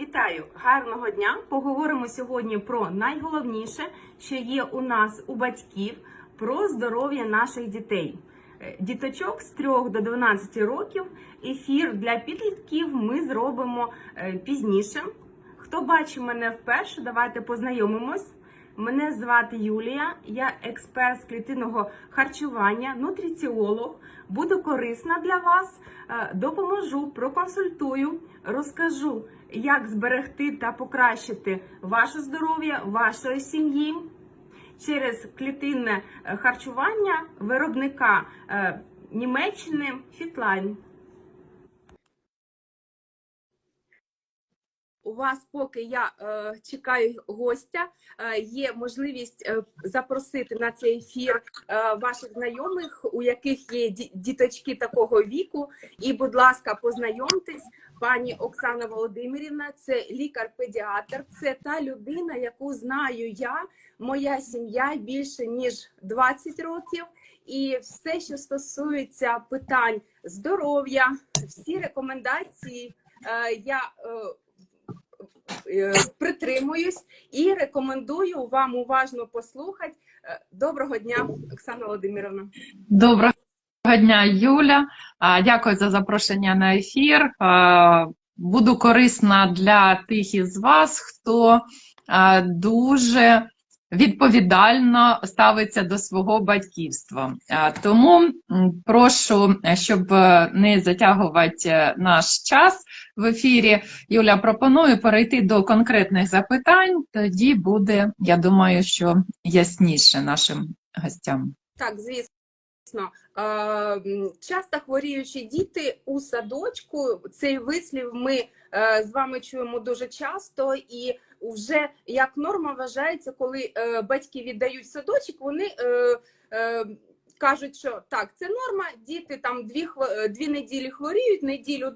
Вітаю, гарного дня! Поговоримо сьогодні про найголовніше, що є у нас у батьків, про здоров'я наших дітей. Е, Діточок з 3 до 12 років. Ефір для підлітків ми зробимо е, пізніше. Хто бачив мене вперше, давайте познайомимось. Мене звати Юлія, я експерт з клітинного харчування, нутриціолог. Буду корисна для вас, е, допоможу, проконсультую, розкажу, як зберегти та покращити ваше здоров'я, вашої сім'ї через клітинне е, харчування виробника е, Німеччини Фітлайн. У вас, поки я е, чекаю гостя, е, є можливість е, запросити на цей ефір е, ваших знайомих, у яких є діточки такого віку. І, будь ласка, познайомтесь, пані Оксана Володимирівна, це лікар-педіатр, це та людина, яку знаю я, моя сім'я більше ніж 20 років. І все, що стосується питань здоров'я, всі рекомендації е, я. Е, притримуюсь і рекомендую вам уважно послухати. Е, Доброго дня, Оксана Володимировна. Доброго дня, Юля. Дякую за запрошення на ефір. Буду корисна для тих із вас, хто дуже відповідально ставиться до свого батьківства. Тому прошу, щоб е, не затягувати е, наш час в ефірі, Юля, пропоную перейти до конкретних запитань. Тоді буде, я думаю, що ясніше нашим гостям. Так, звісно. Часто хворіючі діти у садочку. Цей вислів ми е, з вами чуємо дуже часто, і вже як норма вважається, коли е, батьки віддають садочок, вони е, кажуть, що так, це норма, діти там дві, дві неділі хворіють, неділю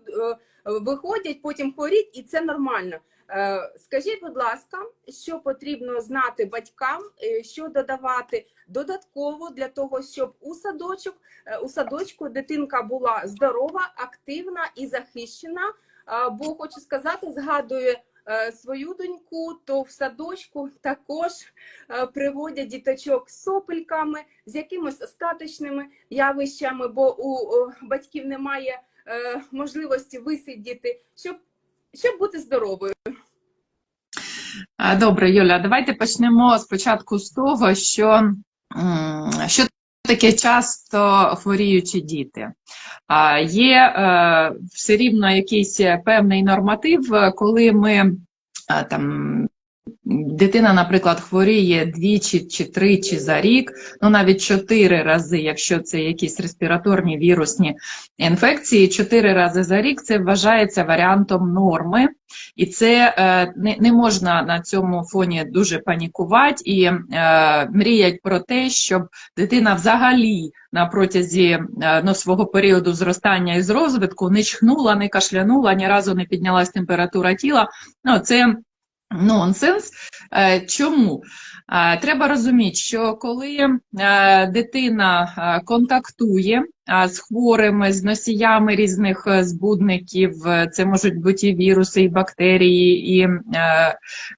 виходять, потім хворіть, і це нормально. Е, Скажіть, будь ласка, що потрібно знати батькам, е, що додавати додатково для того, щоб у садочок е, у садочку дитинка була здорова, активна і захищена. Бо хочу сказати, згадую е, свою доньку, то в садочку також приводять діточок з сопельками, з якимись остаточними явищами, бо у батьків немає можливості висидіти, щоб, щоб бути здоровою. Добре, Юля, давайте почнемо спочатку з того, що, що таке часто хворіючі діти. Є е, все рівно якийсь певний норматив, коли ми там. Дитина, наприклад, хворіє двічі чи тричі за рік, ну навіть чотири рази, якщо це якісь респіраторні вірусні інфекції, чотири рази за рік це вважається варіантом норми. І це е, не, не можна на цьому фоні дуже панікувати і е, мріять про те, щоб дитина взагалі на протязі е, ну, свого періоду зростання і з розвитку не чхнула, не кашлянула, ні разу не піднялась температура тіла. Ну, це нонсенс. Е, Чому? Е, Треба розуміти, що коли е, дитина контактує з хворими, з носіями різних збудників, це можуть бути і віруси, і бактерії, і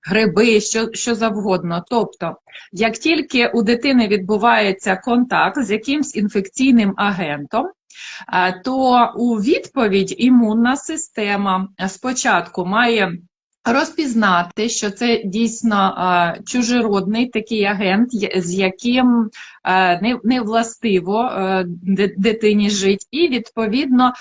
гриби, що, що завгодно. Тобто, як тільки у дитини відбувається контакт з якимсь інфекційним агентом, то у відповідь імунна система спочатку має розпізнати, що це дійсно чужеродний такий агент, з яким не, властиво е, дитині жить, і відповідно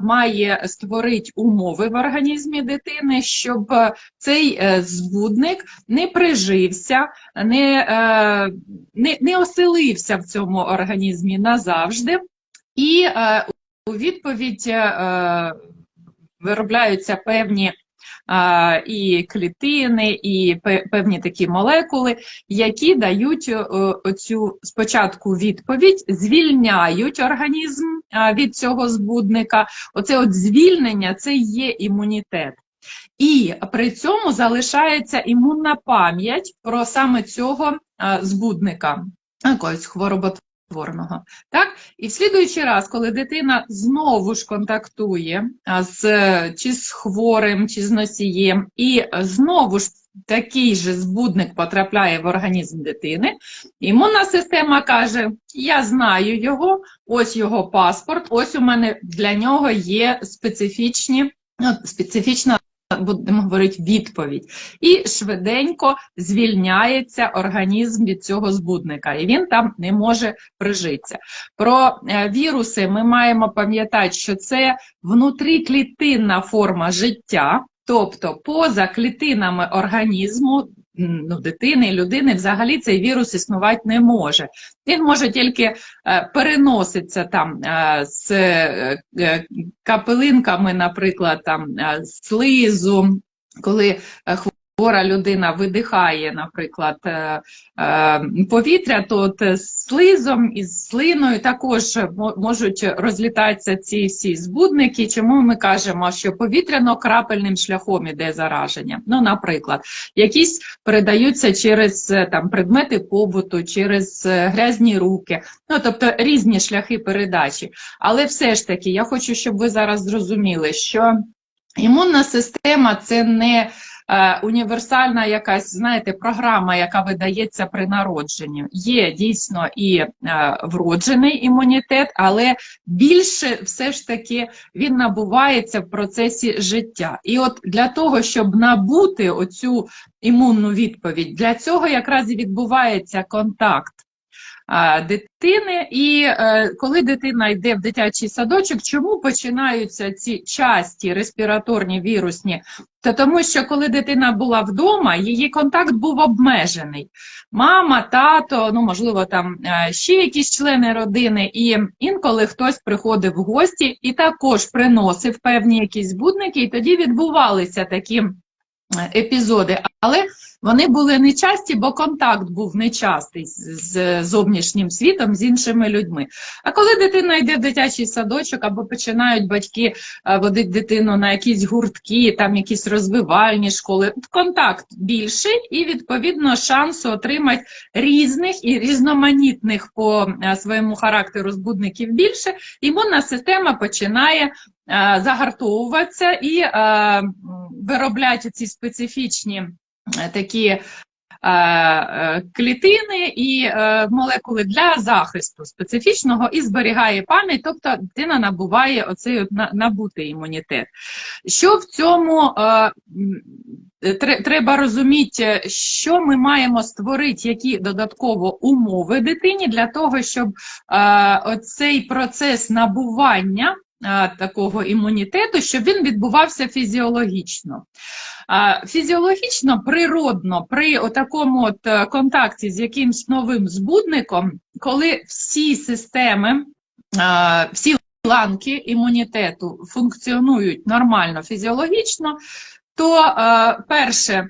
має створити умови в організмі дитини, щоб цей е, збудник не прижився, не, е, не, не оселився в цьому організмі назавжди, і у відповідь виробляються певні і клітини, і певні такі молекули, які дають е, оцю спочатку відповідь, звільняють організм від цього збудника. Оце от звільнення це є імунітет. І при цьому залишається імунна пам'ять про саме цього збудника, якоїсь хвороботворної Творного. Так? І в слідуючий раз, коли дитина знову ж контактує з, чи з хворим, чи з носієм, і знову ж такий же збудник потрапляє в організм дитини, імунна система каже: Я знаю його, ось його паспорт, ось у мене для нього є специфічні, ну, специфічна. Будемо говорити відповідь, і швиденько звільняється організм від цього збудника, і він там не може прижитися. Про е, віруси ми маємо пам'ятати, що це внутріклітинна форма життя, тобто поза клітинами організму ну, дитини, людини, взагалі цей вірус існувати не може. Він може тільки е, переноситися там е, з е, капелинками, наприклад, там слизу, коли хвора людина видихає, наприклад, е, е, повітря, то з слизом і з слиною також можуть розлітатися ці всі збудники. Чому ми кажемо, що повітряно-крапельним шляхом іде зараження? Ну, наприклад, якісь передаються через е, там предмети побуту, через грязні руки, ну тобто різні шляхи передачі. Але все ж таки, я хочу, щоб ви зараз зрозуміли, що імунна система це не універсальна якась, знаєте, програма, яка видається при народженні. Є дійсно і е, вроджений імунітет, але більше все ж таки він набувається в процесі життя. І от для того, щоб набути оцю імунну відповідь, для цього якраз і відбувається контакт дитини. І е, коли дитина йде в дитячий садочок, чому починаються ці часті респіраторні вірусні? То тому, що коли дитина була вдома, її контакт був обмежений. Мама, тато, ну можливо, там е, ще якісь члени родини, і інколи хтось приходив в гості і також приносив певні якісь збудники, і тоді відбувалися такі епізоди. Але вони були нечасті, бо контакт був нечастий з, зовнішнім світом, з іншими людьми. А коли дитина йде в дитячий садочок або починають батьки е, водити дитину на якісь гуртки, там якісь розвивальні школи, контакт більший і, відповідно, шансу отримати різних і різноманітних по е, своєму характеру збудників більше, імунна система починає е, загартовуватися і м, виробляти ці специфічні е, такі е, е, клітини і молекули для захисту специфічного і зберігає пам'ять, тобто дитина набуває оцей набутий імунітет. Що в цьому треба розуміти, що ми маємо створити, які додатково умови дитині для того, щоб оцей процес набування такого імунітету, щоб він відбувався фізіологічно. Фізіологічно, природно, при такому от е, контакті з якимсь новим збудником, коли всі системи, всі ланки імунітету функціонують нормально фізіологічно, то е, перше,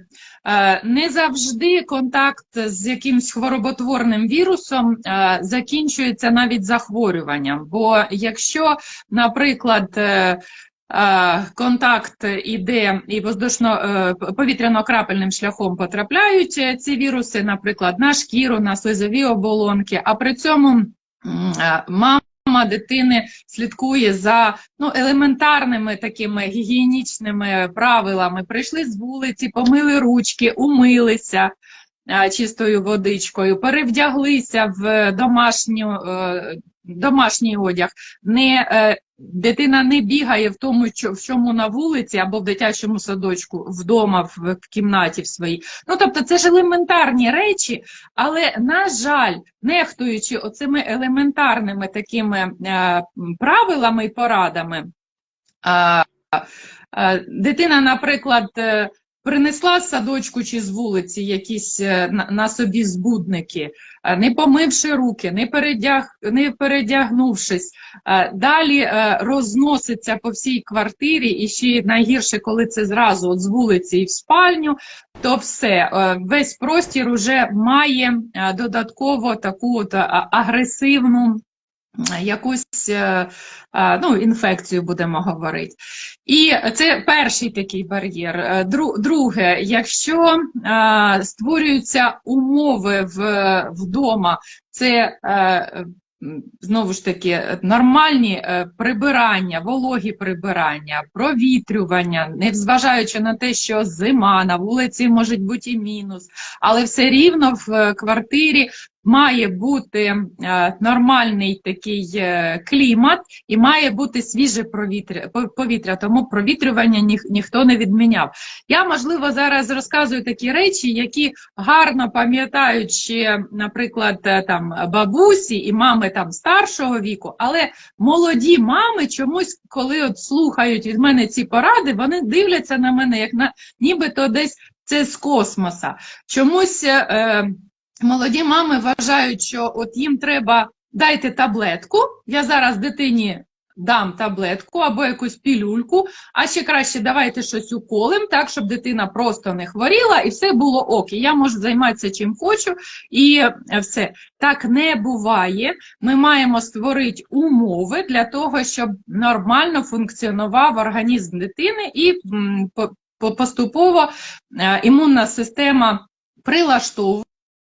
не завжди контакт з якимсь хвороботворним вірусом е, закінчується навіть захворюванням. Бо якщо, наприклад, е, е, контакт іде і воздушно е, повітряно-крапельним шляхом потрапляють е, ці віруси, наприклад, на шкіру, на слизові оболонки, а при цьому м, е, дитини слідкує за ну, елементарними такими гігієнічними правилами. Прийшли з вулиці, помили ручки, умилися чистою водичкою, перевдяглися в домашню, е, домашній одяг. Не, е, дитина не бігає в тому, що, в чому на вулиці або в дитячому садочку, вдома, в, кімнаті в своїй. Ну, тобто, це ж елементарні речі, але, на жаль, нехтуючи оцими елементарними такими е, правилами і порадами, дитина, наприклад, е, принесла з садочку чи з вулиці якісь на, собі збудники, не помивши руки, не, передяг, не передягнувшись, е, далі е, розноситься по всій квартирі, і ще найгірше, коли це зразу от з вулиці і в спальню, то все, е, весь простір уже має е, додатково таку от агресивну е, якусь е, е, ну, інфекцію, будемо говорити. І це перший такий бар'єр. Е, Друге, якщо створюються умови вдома, це знову ж таки, нормальні прибирання, вологі прибирання, провітрювання, не зважаючи на те, що зима, на вулиці може бути і мінус, але все рівно в квартирі має бути е, нормальний такий е, клімат і має бути свіже провітря, повітря, тому провітрювання ніх, ніхто не відміняв. Я, можливо, зараз розказую такі речі, які гарно пам'ятають наприклад, е, там бабусі і мами там старшого віку, але молоді мами чомусь, коли от слухають від мене ці поради, вони дивляться на мене, як на нібито десь це з космоса. Чомусь молоді мами вважають, що от їм треба дайте таблетку. Я зараз дитині дам таблетку або якусь пілюльку, а ще краще давайте щось уколем, так, щоб дитина просто не хворіла, і все було ок. І я можу займатися чим хочу, і е, все. Так не буває. Ми маємо створити умови для того, щоб нормально функціонував організм дитини і поступово е, імунна система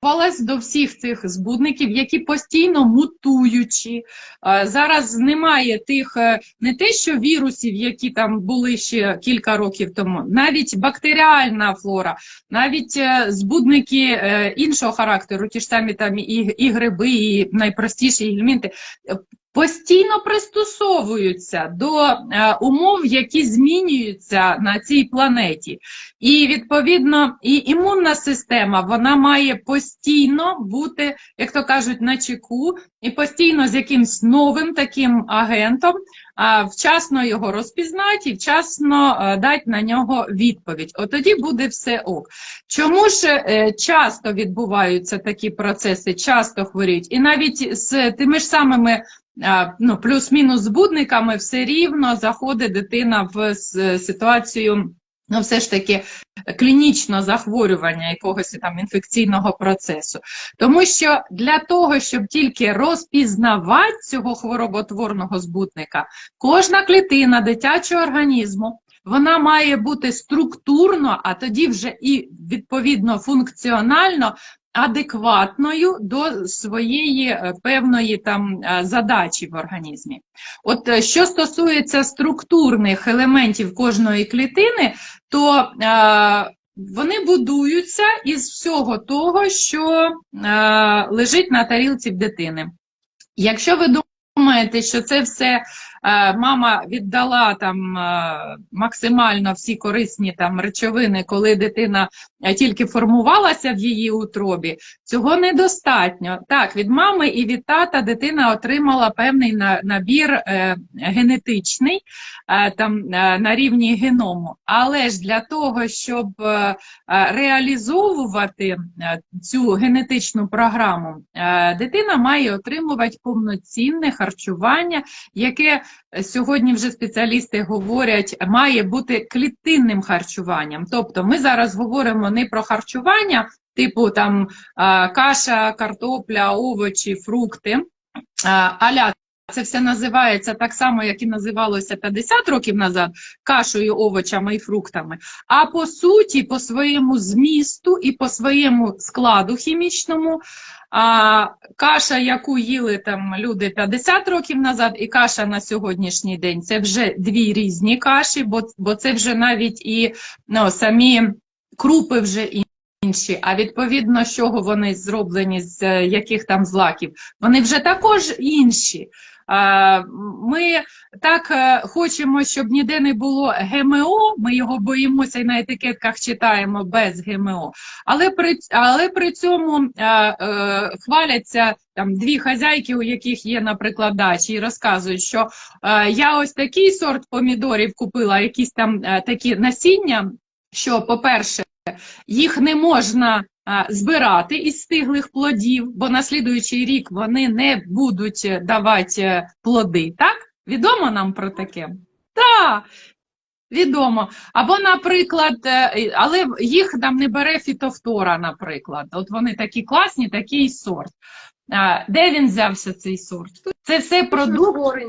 прилаштовувалась до всіх цих збудників, які постійно мутуючі. Е, Зараз немає тих, е, не те, що вірусів, які там були ще кілька років тому, навіть бактеріальна флора, навіть е, збудники іншого характеру, ті ж самі там і, і гриби, і найпростіші елементи, е, постійно пристосовуються до е, умов, які змінюються на цій планеті. І відповідно, і імунна система вона має постійно бути, як то кажуть, на чеку, і постійно з якимсь новим таким агентом а, вчасно його розпізнати і вчасно е, дати на нього відповідь. От тоді буде все ок. Чому ж е, часто відбуваються такі процеси, часто хворіють, і навіть з тими ж самими. Ну, плюс-мінус збудниками все рівно заходить дитина в ситуацію, ну, все ж таки, клінічного захворювання якогось там інфекційного процесу. Тому що для того, щоб тільки розпізнавати цього хвороботворного збутника, кожна клітина дитячого організму вона має бути структурно, а тоді вже і відповідно функціонально адекватною до своєї е, певної там е, задачі в організмі. От е, що стосується структурних елементів кожної клітини, то вони будуються із всього того, що лежить на тарілці в дитини. Якщо ви думаєте, що це все мама віддала там е, максимально всі корисні там речовини, коли дитина е, тільки формувалася в її утробі, цього недостатньо. Так, від мами і від тата дитина отримала певний набір е, генетичний е, там е, на рівні геному. Але ж для того, щоб е, е, реалізовувати е, цю генетичну програму, е, дитина має отримувати повноцінне харчування, яке е, сьогодні вже спеціалісти говорять, має бути клітинним харчуванням. Тобто ми зараз говоримо не про харчування, типу там каша, картопля, овочі, фрукти. Аля це все називається так само, як і називалося 50 років назад, кашею, овочами і фруктами. А по суті, по своєму змісту і по своєму складу хімічному, а, каша, яку їли там люди 50 років назад, і каша на сьогоднішній день це вже дві різні каші, бо, бо це вже навіть і ну, самі крупи вже інші. А відповідно, з чого вони зроблені, з е, яких там злаків, вони вже також інші. Ми так е, хочемо, щоб ніде не було ГМО, ми його боїмося і на етикетках читаємо без ГМО. Але при, але при цьому е, хваляться там дві хазяйки, у яких є, наприклад, дачі, і розказують, що е, я ось такий сорт помідорів купила, якісь там такі насіння, що, по-перше, їх не можна збирати із стиглих плодів, бо на слідуючий рік вони не будуть е, давати е, плоди. Так? Відомо нам про таке? Так, відомо. Або, наприклад, е, але їх там не бере фітофтора, наприклад. От вони такі класні, такий сорт. Де він взявся цей сорт? Це все продукт.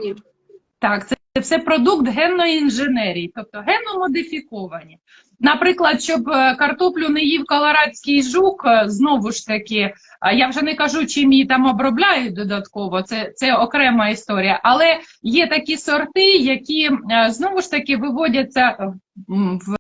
Так, це все продукт генної інженерії, тобто геномодифіковані. Наприклад, щоб е, картоплю не їв колорадський жук, е, знову ж таки, я вже не кажу, чим її там обробляють додатково, це, це окрема історія. Але є такі сорти, які е, знову ж таки виводяться в